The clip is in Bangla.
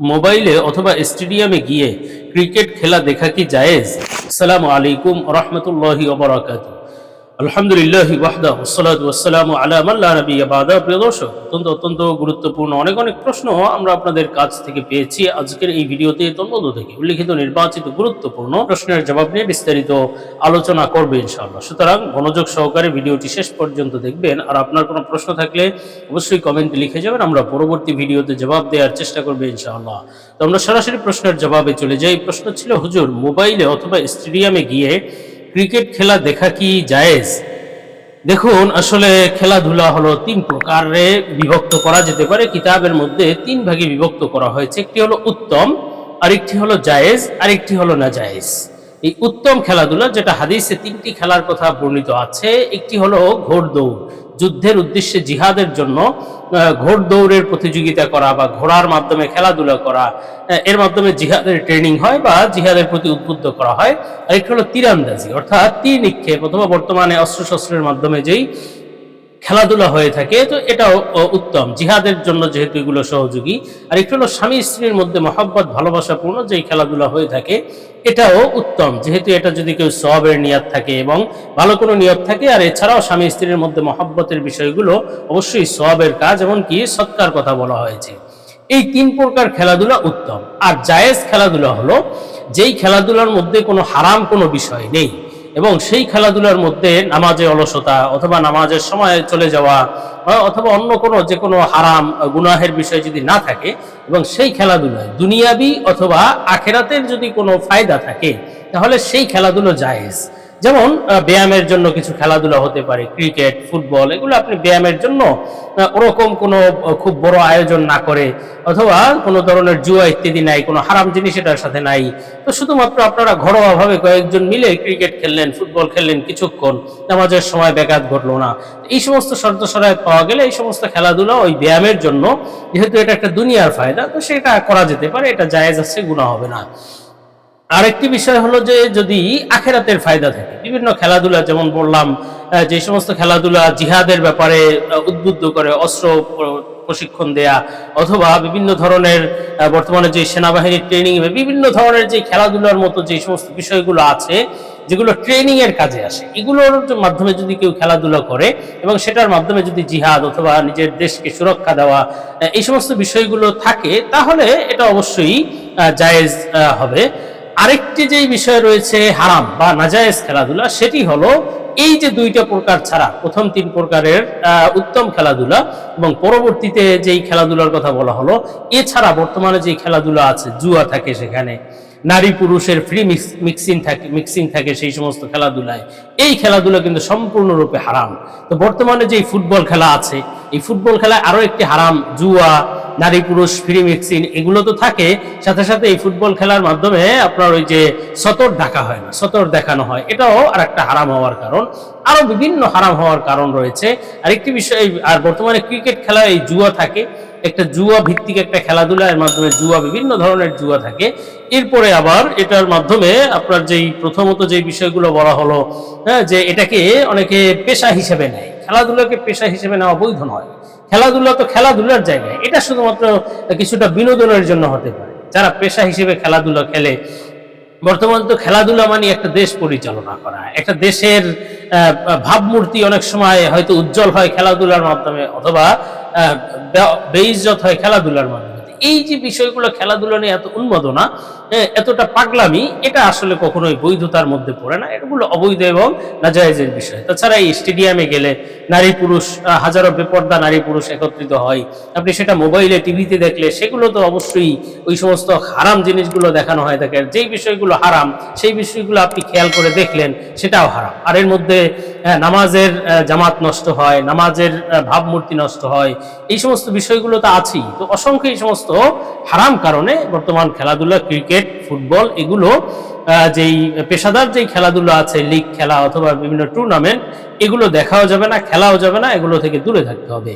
মোবাইলে অথবা স্টেডিয়ামে গিয়ে ক্রিকেট খেলা দেখা কি জায়েজ? আসসালামু আলাইকুম রহমতুল্লাহি ওবরাকাত আলহামদুলিল্লাহ ওয়াহদা ওসলাত ওয়াসালামু আলা মাল্লা নবী বাদা। প্রিয় দর্শক, অত্যন্ত অত্যন্ত গুরুত্বপূর্ণ অনেক অনেক প্রশ্ন আমরা আপনাদের কাছ থেকে পেয়েছি আজকের এই ভিডিওতে। তন্মধ্য থেকে উল্লিখিত, নির্বাচিত, গুরুত্বপূর্ণ প্রশ্নের জবাব নিয়ে বিস্তারিত আলোচনা করবে ইনশাআল্লাহ। সুতরাং মনোযোগ সহকারে ভিডিওটি শেষ পর্যন্ত দেখবেন। আর আপনার কোনো প্রশ্ন থাকলে অবশ্যই কমেন্টে লিখে যাবেন। আমরা পরবর্তী ভিডিওতে জবাব দেওয়ার চেষ্টা করব ইনশাআল্লাহ। তো আমরা সরাসরি প্রশ্নের জবাবে চলে যাই। প্রশ্ন ছিল, হুজুর, মোবাইলে অথবা স্টেডিয়ামে গিয়ে ক্রিকেট খেলা দেখা কি জায়েজ? দেখুন, আসলে খেলাধুলা হলো তিন প্রকারে বিভক্ত করা যেতে পারে। কিতাবের মধ্যে তিন ভাগে বিভক্ত করা হয়েছে। একটি হলো উত্তম, আরেকটি হলো জায়েজ, আরেকটি হলো না জায়েজ। এই উত্তম খেলাধুলা যেটা হাদিসে তিনটি খেলার কথা বর্ণিত আছে, একটি হলো ঘোড়দৌড় যুদ্ধের উদ্দেশ্যে জিহাদের জন্য ঘোড় দৌড়ের প্রতিযোগিতা করা বা ঘোড়ার মাধ্যমে খেলাধুলা করা এর মাধ্যমে জিহাদের ট্রেনিং হয় বা জিহাদের প্রতি উদ্বুদ্ধ করা হয়। আর একটি হলো তীরান্দাজি, অর্থাৎ তীর নিক্ষেপ অথবা বর্তমানে অস্ত্রশস্ত্রের মাধ্যমে যেই খেলাধুলা হয়ে থাকে, তো এটাও উত্তম। জিহাদের জন্য যেহেতু এগুলো সহযোগী, আর একটু হলো স্বামী স্ত্রীর মধ্যে মহব্বত, ভালোবাসাপূর্ণ যেই খেলাধুলা হয়ে থাকে, এটাও উত্তম। যেহেতু এটা যদি কেউ সবের নিয়াত থাকে এবং ভালো কোনো নিয়ত থাকে, আর এছাড়াও স্বামী স্ত্রীর মধ্যে মহব্বতের বিষয়গুলো অবশ্যই সবের কাজ এমনকি সৎকার কথা বলা হয়েছে। এই তিন প্রকার খেলাধুলা উত্তম। আর জায়েজ খেলাধুলা হলো, যেই খেলাধুলার মধ্যে কোনো হারাম কোনো বিষয় নেই। এবং সেই খেলাধুলার মধ্যে নামাজে অলসতা অথবা নামাজের সময় চলে যাওয়া অথবা অন্য কোনো যে কোনো হারাম, গুনাহের বিষয় যদি না থাকে এবং সেই খেলাধুলায় দুনিয়াবি অথবা আখেরাতের যদি কোনো ফায়দা থাকে, তাহলে সেই খেলাধুলো জায়েজ। যেমন ব্যায়ামের জন্য কিছু খেলাধুলা হতে পারে, ক্রিকেট, ফুটবল, এগুলো আপনি ব্যায়ামের জন্য ওরকম কোনো খুব বড় আয়োজন না করে, অথবা কোনো ধরনের জুয়া ইত্যাদি নাই, কোনো হারাম জিনিস এটার সাথে নাই। তো শুধুমাত্র আপনারা ঘরোয়াভাবে কয়েকজন মিলে ক্রিকেট খেললেন, ফুটবল খেললেন কিছুক্ষণ, নামাজের সময় ব্যাঘাত ঘটলো না। এই সমস্ত শর্ত সরায় পাওয়া গেলে এই সমস্ত খেলাধুলা ওই ব্যায়ামের জন্য, যেহেতু এটা একটা দুনিয়ার ফায়দা, তো সেটা করা যেতে পারে, এটা জায়েজ আছে গুণা হবে না। আরেকটি বিষয় হলো যে যদি আখেরাতের ফায়দা থাকে, বিভিন্ন খেলাধুলা যেমন বললাম যে সমস্ত খেলাধুলা জিহাদের ব্যাপারে উদ্বুদ্ধ করে, অস্ত্র প্রশিক্ষণ দেয়া, অথবা বিভিন্ন ধরনের বর্তমানে যে সেনাবাহিনীর ট্রেনিং বিভিন্ন ধরনের যে খেলাধুলার মতো যে সমস্ত বিষয়গুলো আছে, যেগুলো ট্রেনিং এর কাজে আসে, এগুলোর মাধ্যমে যদি কেউ খেলাধুলা করে এবং সেটার মাধ্যমে যদি জিহাদ অথবা নিজের দেশকে সুরক্ষা দেওয়া এই সমস্ত বিষয়গুলো থাকে, তাহলে এটা অবশ্যই জায়েজ হবে। আরেকটি যেই বিষয় রয়েছে, হারাম বা নাজায়েজ খেলাধুলা, সেটি হলো এই যে দুইটা প্রকার ছাড়া, প্রথম তিন প্রকারের উত্তম খেলাধুলা এবং পরবর্তীতে যেই খেলাধুলার কথা বলা হলো, এছাড়া বর্তমানে যে খেলাধুলা আছে, জুয়া থাকে সেখানে। নারী পুরুষের ফ্রি মিক্সিং থাকে মিক্সিং থাকে সেই সমস্ত খেলাধুলায়। এই খেলাধুলা কিন্তু সম্পূর্ণরূপে হারাম। তো বর্তমানে যে ফুটবল খেলা আছে, এই ফুটবল খেলায় আরও একটি হারাম, জুয়া, নারী পুরুষ ফ্রি মিক্সিং এগুলো তো থাকে। সাথে সাথে এই ফুটবল খেলার মাধ্যমে আপনার ওই যে সতর ডাকা হয় না, সতর দেখানো হয়। এটাও আর একটা হারাম হওয়ার কারণ। আরও বিভিন্ন হারাম হওয়ার কারণ রয়েছে। আরেকটি বিষয় আর বর্তমানে ক্রিকেট খেলায় এই জুয়া থাকে। একটা জুয়া ভিত্তিক একটা খেলাধুলা এর মাধ্যমে জুয়া, বিভিন্ন ধরনের জুয়া থাকে। এরপরে আবার এটার মাধ্যমে আপনার যেই প্রথমত যেই বিষয়গুলো বলা হলো হ্যাঁ যে এটাকে অনেকে পেশা হিসেবে নেয়। খেলাধুলাকে পেশা হিসেবে নেওয়া বৈধ নয়। খেলাধুলা তো খেলাধুলার জায়গায়। এটা শুধুমাত্র কিছুটা বিনোদনের জন্য হতে পারে। যারা পেশা হিসেবে খেলাধুলা খেলে, বর্তমান তো খেলাধুলা মানে একটা দেশ পরিচালনা করা। একটা দেশের ভাবমূর্তি অনেক সময় হয়তো উজ্জ্বল হয় খেলাধুলার মাধ্যমে, অথবা আহ, বে- বেইজ্জত হয় খেলাধুলার মাধ্যমে। এই যে বিষয়গুলো খেলাধুলা নিয়ে এত উন্মাদনা এতটা পাগলামি, এটা আসলে কখনোই বৈধতার মধ্যে পড়ে না। এগুলো অবৈধ এবং নাজায়েজের বিষয়। তাছাড়া এই স্টেডিয়ামে গেলে নারী পুরুষ হাজারো বেপর্দা নারী পুরুষ একত্রিত হয়। আপনি সেটা মোবাইলে, টিভিতে দেখলে, সেগুলো তো অবশ্যই ওই সমস্ত হারাম জিনিসগুলো দেখানো হয় থাকে। যেই বিষয়গুলো হারাম, সেই বিষয়গুলো আপনি খেয়াল করে দেখলেন, সেটাও হারাম। আর এর মধ্যে নামাজের জামাত নষ্ট হয়, নামাজের ভাবমূর্তি নষ্ট হয়। এই সমস্ত বিষয়গুলো তো আছেই। তো অসংখ্য এই সমস্ত হারাম কারণে বর্তমান খেলাধুলা, ক্রিকেট ফুটবল এগুলো যেই পেশাদার যেই খেলাধুলো আছে, লিগ খেলা অথবা বিভিন্ন টুর্নামেন্ট এগুলো দেখাও যাবে না, খেলাও যাবে না, এগুলো থেকে দূরে থাকতে হবে।